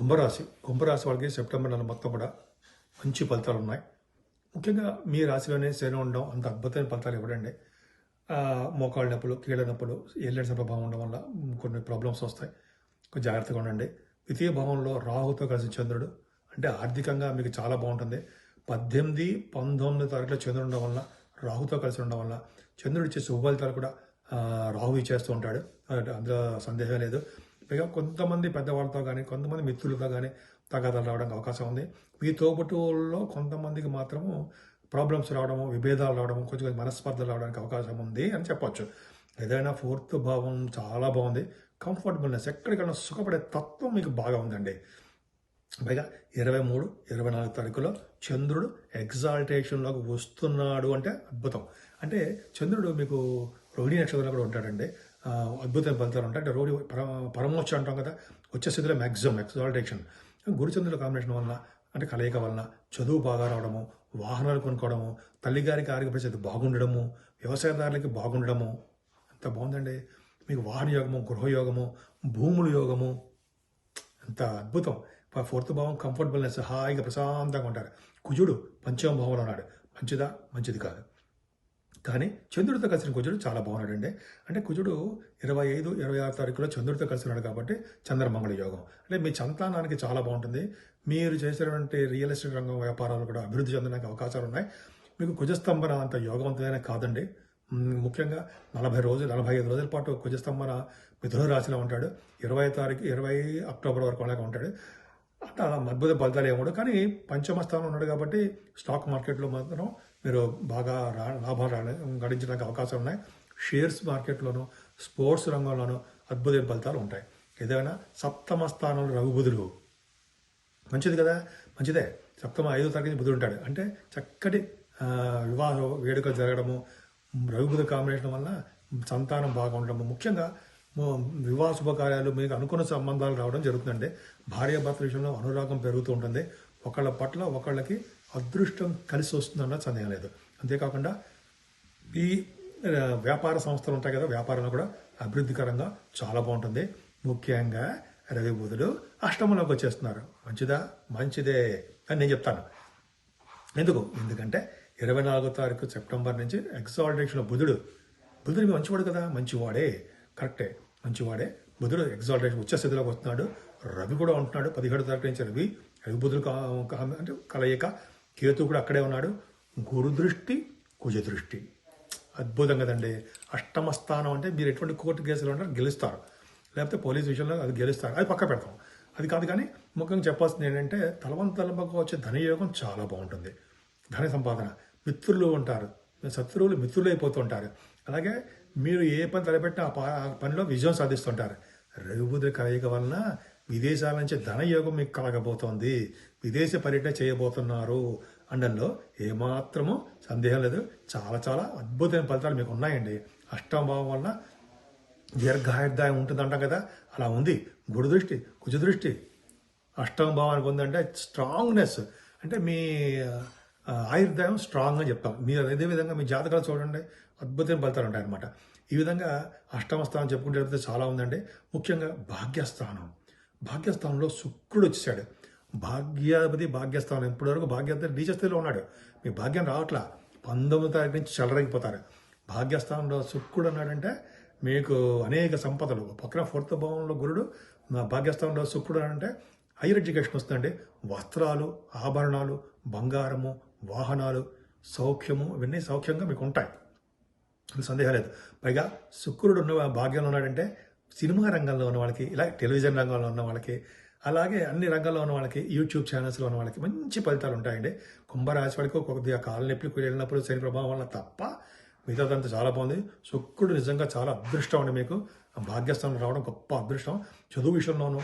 కుంభరాశి కుంభరాశి వాళ్ళకి సెప్టెంబర్ నెల మొత్తం కూడా మంచి ఫలితాలు ఉన్నాయి. ముఖ్యంగా మీ రాశిలోనే శరీరం ఉండడం అంత అద్భుతమైన ఫలితాలు ఇవ్వడండి. మోకాళ్ళ నొప్పులు కీళ్ళ నొప్పులు ఎల్లెడ్స్ ప్రభావం ఉండడం వల్ల కొన్ని ప్రాబ్లమ్స్ వస్తాయి. కొంచెం జాగ్రత్తగా ఉండండి. ద్వితీయ భావంలో రాహుతో కలిసి చంద్రుడు అంటే ఆర్థికంగా మీకు చాలా బాగుంటుంది. పద్దెనిమిది పంతొమ్మిది తారీఖులో చంద్రుడు ఉండడం వల్ల రాహుతో కలిసి ఉండడం వల్ల చంద్రుడు ఇచ్చే శుభ ఫలితాలు కూడా రాహు ఇచ్చేస్తూ ఉంటాడు. అందులో సందేహం లేదు. పైగా కొంతమంది పెద్దవాళ్ళతో కానీ కొంతమంది మిత్రులతో కానీ తగాదాలు రావడానికి అవకాశం ఉంది. మీ తోబుట్టువుల్లో కొంతమందికి మాత్రము ప్రాబ్లమ్స్ రావడము విభేదాలు రావడము కొంచెం కొంచెం మనస్పర్ధలు రావడానికి అవకాశం ఉంది అని చెప్పొచ్చు. ఏదైనా ఫోర్త్ భావం చాలా బాగుంది. కంఫర్టబుల్నెస్ ఎక్కడికైనా సుఖపడే తత్వం మీకు బాగా ఉందండి. పైగా ఇరవై మూడు ఇరవై నాలుగు తారీఖులో చంద్రుడు ఎగ్జాల్టేషన్లోకి వస్తున్నాడు అంటే అద్భుతం. అంటే చంద్రుడు మీకు రోహిణి నక్షత్రంలో కూడా ఉంటాడండి. అద్భుతమైన ఫలితాలు ఉంటాయి. అంటే రోడి పర అంటాం కదా వచ్చే స్థితిలో మ్యాక్సిమం ఎక్సాల్టేషన్ గురుచంద్రుల కాంబినేషన్ వలన అంటే కలయిక వలన చదువు బాగా రావడము వాహనాలు కొనుక్కోవడము తల్లిగారికి ఆరోగ్య పరిస్థితి బాగుండడము వ్యవసాయదారులకి బాగుండడము ఎంత బాగుందండి. మీకు వాహన యోగము గృహయోగము భూముల యోగము ఎంత అద్భుతం. ఫోర్త్ భావం కంఫర్టబుల్నెస్ హాయిగా ప్రశాంతంగా ఉంటారు. కుజుడు పంచమ భావంలో ఉన్నాడు. మంచిదా? మంచిది కాదు. కానీ చంద్రుడితో కలిసిన కుజుడు చాలా బాగున్నాడండి. అంటే కుజుడు ఇరవై ఐదు ఇరవై ఆరు తారీఖులో చంద్రుడితో కలిసి ఉన్నాడు కాబట్టి చంద్రమంగళ యోగం. అంటే మీ సంతానానికి చాలా బాగుంటుంది. మీరు చేసినటువంటి రియల్ ఎస్టేట్ రంగం వ్యాపారాలు కూడా అభివృద్ధి చెందడానికి అవకాశాలు ఉన్నాయి. మీకు కుజస్తంభన అంత యోగవంతమైన కాదండి. ముఖ్యంగా నలభై రోజులు నలభై ఐదు రోజుల పాటు కుజస్తంభన మిథున రాశిలో ఉంటాడు. ఇరవై తారీఖు ఇరవై అక్టోబర్ వరకు అలాగే ఉంటాడు. అంటే అద్భుత ఫలితాలు ఏముండవు కానీ పంచమ స్థానం ఉన్నాడు కాబట్టి స్టాక్ మార్కెట్లో మాత్రం మీరు బాగా రా లాభాలు రా- గడించడానికి అవకాశాలు ఉన్నాయి. షేర్స్ మార్కెట్లోనూ స్పోర్ట్స్ రంగంలోనూ అద్భుతమైన ఫలితాలు ఉంటాయి. ఏదైనా సప్తమ స్థానంలో రఘుబుధుడు మంచిది కదా? మంచిదే. సప్తమ ఐదో తరగతి బుధుడు ఉంటాడు. అంటే చక్కటి వివాహ వేడుక జరగడము రఘుబుధ కాంబినేషన్ వల్ల సంతానం బాగా ఉండడము ముఖ్యంగా వివాహ శుభకార్యాలు మీకు అనుకున్న సంబంధాలు రావడం జరుగుతుందండి. భార్యాభర్తల విషయంలో అనురాగం పెరుగుతూ ఉంటుంది. ఒకళ్ళ పట్ల ఒకళ్ళకి అదృష్టం కలిసి వస్తుందన్న సందేహం లేదు. అంతేకాకుండా ఈ వ్యాపార సంస్థలు ఉంటాయి కదా వ్యాపారంలో కూడా అభివృద్ధికరంగా చాలా బాగుంటుంది. ముఖ్యంగా రవి బుధుడు అష్టమంలోకి వచ్చేస్తున్నారు. మంచిదా? మంచిదే అని నేను చెప్తాను. ఎందుకు? ఎందుకంటే ఇరవై నాలుగో తారీఖు సెప్టెంబర్ నుంచి ఎగ్జాల్టేషన్లో బుధుడు బుధుడు మంచివాడు కదా మంచివాడే. కరెక్టే మంచివాడే. బుధుడు ఎగ్జాల్టేషన్ ఉచ్చ స్థితిలోకి వస్తున్నాడు. రవి కూడా ఉంటున్నాడు. పదిహేడు తారీఖు నుంచి రవి రవి బుధుడు అంటే కలయిక కేతు కూడా అక్కడే ఉన్నాడు. గురు దృష్టి కుజ దృష్టి అద్భుతం కదండి. అష్టమ స్థానం అంటే మీరు ఎటువంటి కోర్టు కేసులు ఉంటారు గెలుస్తారు. లేకపోతే పోలీస్ విషయంలో అది గెలుస్తారు. అది పక్క పెడతాం. అది కాదు కానీ ముఖ్యంగా చెప్పాల్సింది ఏంటంటే తలవంతలపగా వచ్చే ధనయోగం చాలా బాగుంటుంది. ధన సంపాదన. మిత్రులు ఉంటారు. శత్రువులు మిత్రులు అయిపోతుంటారు అలాగే మీరు ఏ పని తలపెట్టినా ఆ ప- ఆ పనిలో విజయం సాధిస్తుంటారు. రఘుబుద్ధి కలయిక వలన విదేశాల నుంచి ధనయోగం మీకు కలగబోతోంది. విదేశీ పర్యటన చేయబోతున్నారు అండంలో ఏమాత్రము సందేహం లేదు. చాలా చాలా అద్భుతమైన ఫలితాలు మీకు ఉన్నాయండి. అష్టమ భావం వలన దీర్ఘాయుర్దాయం ఉంటుందంటాం కదా. అలా ఉంది. గుడి దృష్టి కుజ దృష్టి అష్టమ భావానికి ఉందంటే స్ట్రాంగ్నెస్. అంటే మీ ఆయుర్దాయం స్ట్రాంగ్ అని చెప్తాం. మీరు అదే విధంగా మీ జాతకాలు చూడండి. అద్భుతమైన ఫలితాలు ఉంటాయన్నమాట. ఈ విధంగా అష్టమ స్థానం చెప్పుకుంటే చాలా ఉందండి. ముఖ్యంగా భాగ్యస్థానం. భాగ్యస్థానంలో శుక్రుడు వచ్చేసాడు. భాగ్యాధిపతి భాగ్యస్థానం ఇప్పటివరకు భాగ్యాధిపతి నీచస్థితిలో ఉన్నాడు. మీ భాగ్యం రావట్లా. పంతొమ్మిది తారీఖు నుంచి చెలరగిపోతారు. భాగ్యస్థానంలో శుక్రుడు అన్నాడంటే మీకు అనేక సంపదలు. పక్కన ఫోర్త్ భావంలో గురుడు భాగ్యస్థానంలో శుక్రుడు అంటే హైయర్ ఎడ్యుకేషన్ వస్తుందండి. వస్త్రాలు ఆభరణాలు బంగారము వాహనాలు సౌఖ్యము ఇవన్నీ సౌఖ్యంగా మీకు ఉంటాయి. సందేహం లేదు. పైగా శుక్రుడు ఉన్న భాగ్యంలో ఉన్నాడంటే సినిమా రంగంలో ఉన్న వాళ్ళకి ఇలా టెలివిజన్ రంగంలో ఉన్న వాళ్ళకి అలాగే అన్ని రంగాల్లో ఉన్న వాళ్ళకి యూట్యూబ్ ఛానల్స్లో ఉన్న వాళ్ళకి మంచి ఫలితాలు ఉంటాయండి. కుంభరాశి వాళ్ళకి కొద్దిగా కాళ్ళ నొప్పికి వెళ్ళినప్పుడు శని ప్రభావం వల్ల తప్ప మిగతాదంతా చాలా బాగుంది. శుక్రుడు నిజంగా చాలా అదృష్టం అండి మీకు. భాగ్యస్థానం రావడం గొప్ప అదృష్టం. చదువు విషయంలోనూ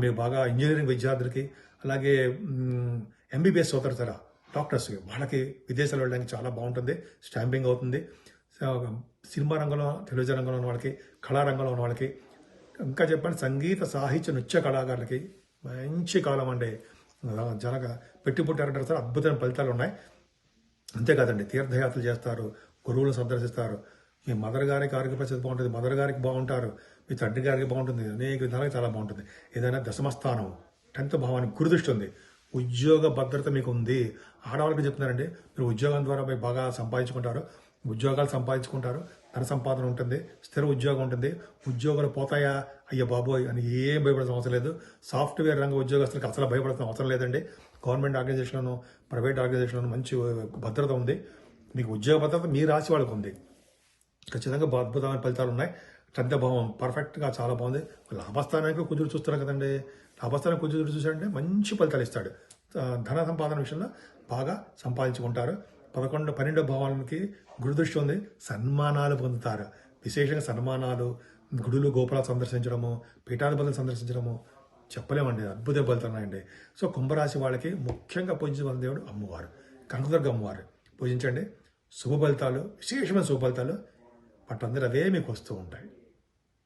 మీరు బాగా ఇంజనీరింగ్ విద్యార్థులకి అలాగే ఎంబీబీఎస్ అవుతారు కదా డాక్టర్స్ వాళ్ళకి విదేశాలు వెళ్ళడానికి చాలా బాగుంటుంది. స్టాంపింగ్ అవుతుంది. సినిమా రంగంలో టెలివిజన్ రంగంలో ఉన్న వాళ్ళకి కళారంగంలో ఉన్న వాళ్ళకి ఇంకా చెప్పండి సంగీత సాహిత్య నృత్య కళాకారులకి మంచి కాలం అండి. జనక పెట్టి పుట్టారంటారు సార్ అద్భుతమైన ఫలితాలు ఉన్నాయి. అంతేకాదండి తీర్థయాత్రలు చేస్తారు గురువులను సందర్శిస్తారు. మీ మదర్ గారికి ఆరోగ్య పరిస్థితి బాగుంటుంది మదర్ గారికి బాగుంటారు మీ తండ్రి గారికి బాగుంటుంది అనేక విధాలుగా చాలా బాగుంటుంది. ఏదైనా దశమస్థానం టెన్త్ భావానికి గురుదృష్టి ఉంది. ఉద్యోగ భద్రత మీకు ఉంది. ఆడవాళ్ళకి చెప్తున్నారండి మీరు ఉద్యోగం ద్వారా మీరు బాగా సంపాదించుకుంటారు. ఉద్యోగాలు సంపాదించుకుంటారు. ధన సంపాదన ఉంటుంది స్థిర ఉద్యోగం ఉంటుంది. ఉద్యోగాలు పోతాయా? అయ్యో బాబోయ్ అని ఏం భయపడాల్సిన అవసరం లేదు. సాఫ్ట్వేర్ రంగ ఉద్యోగస్తులకు అసలు భయపడాల్సిన అవసరం లేదండి. గవర్నమెంట్ ఆర్గనైజేషన్లోను ప్రైవేట్ ఆర్గనైజేషన్లను మంచి భద్రత ఉంది. మీకు ఉద్యోగ భద్రత మీ రాశి వాళ్ళకు ఉంది. ఖచ్చితంగా అద్భుతమైన ఫలితాలు ఉన్నాయి. చంద్రభావం పర్ఫెక్ట్గా చాలా బాగుంది. లాభస్థానానికి కుదురు చూస్తున్నారు కదండి. లాభస్థానం కుదురు చూసారంటే మంచి ఫలితాలు ఇస్తాడు. ధన సంపాదన విషయంలో బాగా సంపాదించుకుంటారు. పదకొండు పన్నెండో భావాలకి గురుదృష్టి ఉంది. సన్మానాలు పొందుతారు. విశేషంగా సన్మానాలు గుడులు గోపురాలు సందర్శించడము పీఠాధిపతులు సందర్శించడము చెప్పలేమండి. అద్భుత ఫలితాలు ఉన్నాయండి. సో కుంభరాశి వాళ్ళకి ముఖ్యంగా పూజించవలసిన దేవుడు అమ్మవారు కనకదుర్గ అమ్మవారు. పూజించండి. శుభ ఫలితాలు విశేషమైన శుభ ఫలితాలు పట్టందరూ అవే మీకు వస్తూ ఉంటాయి.